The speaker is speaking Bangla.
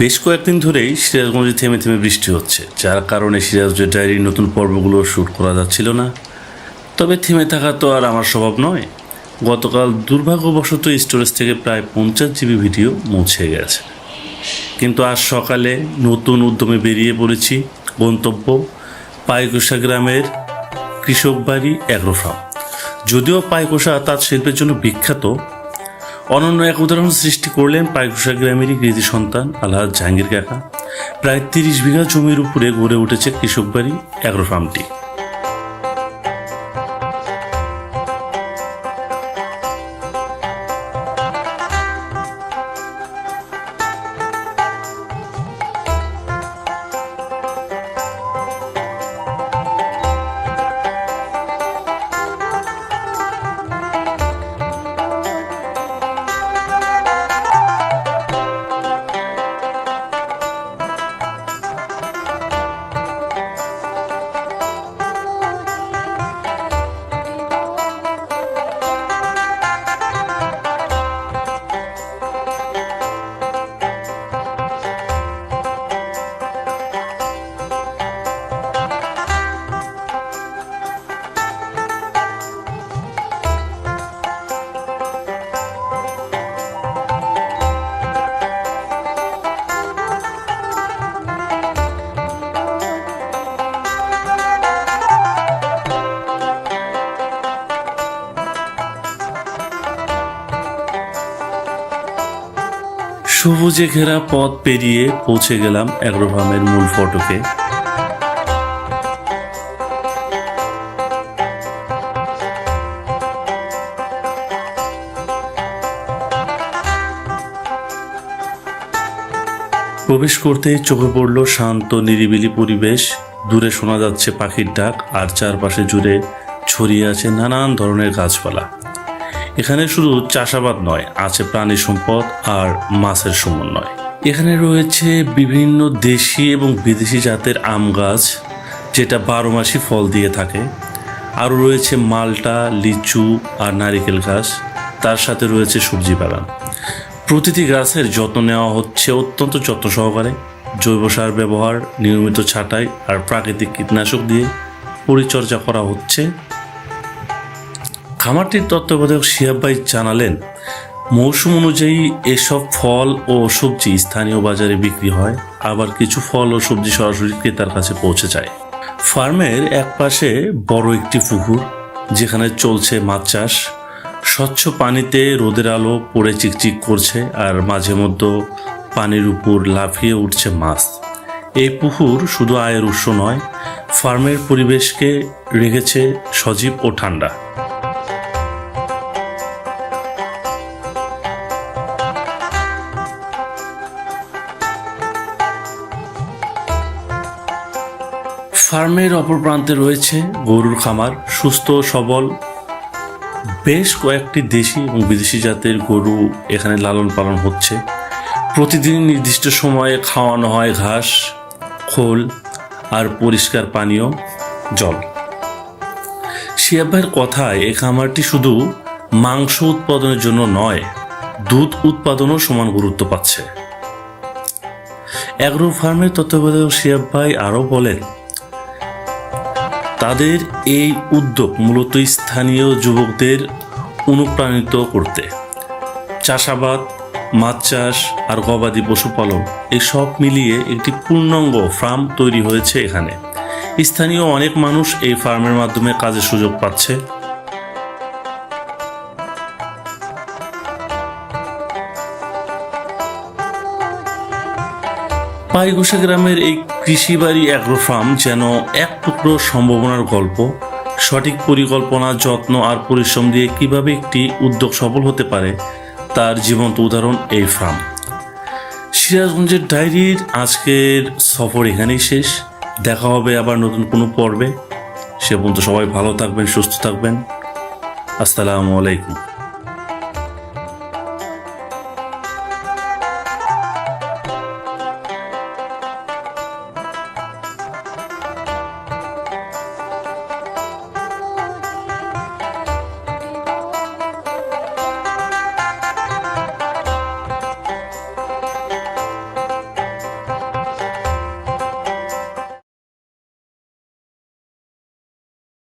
বেশ কয়েকদিন ধরেই সিরাজগঞ্জে থেমে থেমে বৃষ্টি হচ্ছে, যার কারণে সিরাজগঞ্জের ডায়েরির নতুন পর্বগুলো শ্যুট করা যাচ্ছিল না। তবে থেমে থাকা তো আর আমার স্বভাব নয়। গতকাল দুর্ভাগ্যবশত স্টোরেজ থেকে প্রায় পঞ্চাশ জিবি ভিডিও মুছে গেছে। কিন্তু আজ সকালে নতুন উদ্যমে বেরিয়ে পড়েছি গন্তব্য পাইকোষা গ্রামের কৃষক বাড়ি অ্যাগ্রো ফার্ম যদিও পাইকোষা তাঁত শিল্পের জন্য বিখ্যাত অনন্য এক উদাহরণ সৃষ্টি করলেন পাইকুষা গ্রামেরই কৃতি সন্তান আলহাজ জাহাঙ্গীর কাকা। প্রায় তিরিশ বিঘা জমির উপরে গড়ে উঠেছে কৃষক বাড়ি অ্যাগ্রো ফার্মটি। সবুজে ঘেরা পথ পেরিয়ে পৌঁছে গেলাম অ্যাগ্রো ফার্মের মূল ফটকে। প্রবেশ করতেই চোখে পড়ল শান্ত, নিরিবিলি পরিবেশ। দূরে শোনা যাচ্ছে পাখির ডাক, আর চারপাশে জুড়ে ছড়িয়ে আছে নানান ধরনের গাছপালা। এখানে শুধু চাষাবাদ নয়, আছে প্রাণী সম্পদ আর মাছের সমন্বয়। এখানে রয়েছে বিভিন্ন দেশি এবং বিদেশি জাতের আম গাছ, যেটা বারো মাসই ফল দিয়ে থাকে। আরও রয়েছে মালটা, লিচু আর নারিকেল গাছ, তার সাথে রয়েছে সবজি বাগান। প্রতিটি গাছের যত্ন নেওয়া হচ্ছে অত্যন্ত যত্ন সহকারে। জৈব সার ব্যবহার, নিয়মিত ছাঁটাই আর প্রাকৃতিক কীটনাশক দিয়ে পরিচর্যা করা হচ্ছে। খামারটির তত্ত্বাবধায়ক শিহাব ভাই জানালেন, মৌসুম অনুযায়ী এসব ফল ও সবজি স্থানীয় বাজারে বিক্রি হয়, আবার কিছু ফল ও সবজি সরাসরি ক্রেতার কাছে পৌঁছে যায়। ফার্মের এক পাশে বড় একটি পুকুর, যেখানে চলছে মাছ চাষ। স্বচ্ছ পানিতে রোদের আলো পড়ে চিকচিক করছে আর মাঝে মধ্যে পানির উপর লাফিয়ে উঠছে মাছ। এই পুকুর শুধু আয়ের উৎস নয়, ফার্মের পরিবেশকে রেখেছে সজীব ও ঠান্ডা। ফার্মের অপর প্রান্তে রয়েছে গরুর খামার, সুস্থ সবল। বেশ কয়েকটি দেশি এবং বিদেশি জাতের গরু এখানে লালন পালন হচ্ছে। প্রতিদিন নির্দিষ্ট সময়ে খাওয়ানো হয় ঘাস, খোল আর পরিষ্কার পানীয় জল। ভাইয়ের কথায় এই খামারটি শুধু মাংস উৎপাদনের জন্য নয়, দুধ উৎপাদনও সমান গুরুত্ব পাচ্ছে। অ্যাগ্রো ফার্মের তত্ত্বাবধায়ক শিয়াব ভাই আরও বলেন তাদের এই উদ্যোগ মূলত স্থানীয় যুবকদের অনুপ্রাণিত করতে। চাষাবাদ, মাছ চাষ আর গবাদি পশুপালন এসব মিলিয়ে একটি পূর্ণাঙ্গ ফার্ম তৈরি হয়েছে এখানে। স্থানীয় অনেক মানুষ এই ফার্মের মাধ্যমে কাজের সুযোগ পাচ্ছে। পাইঘোষা গ্রামের এই কৃষি বাড়ি অ্যাগ্রো ফার্ম যেন এক টুকরো সম্ভাবনার গল্প, সঠিক পরিকল্পনা, যত্ন আর পরিশ্রম দিয়ে কীভাবে একটি উদ্যোগ সফল হতে পারে, তার জীবন্ত উদাহরণ এই ফার্ম সিরাজগঞ্জের ডায়েরির আজকের সফর এখানেই শেষ। দেখা হবে আবার নতুন কোনো পর্বে। সে পর্যন্ত সবাই ভালো থাকবেন, সুস্থ থাকবেন। আসসালামু আলাইকুম।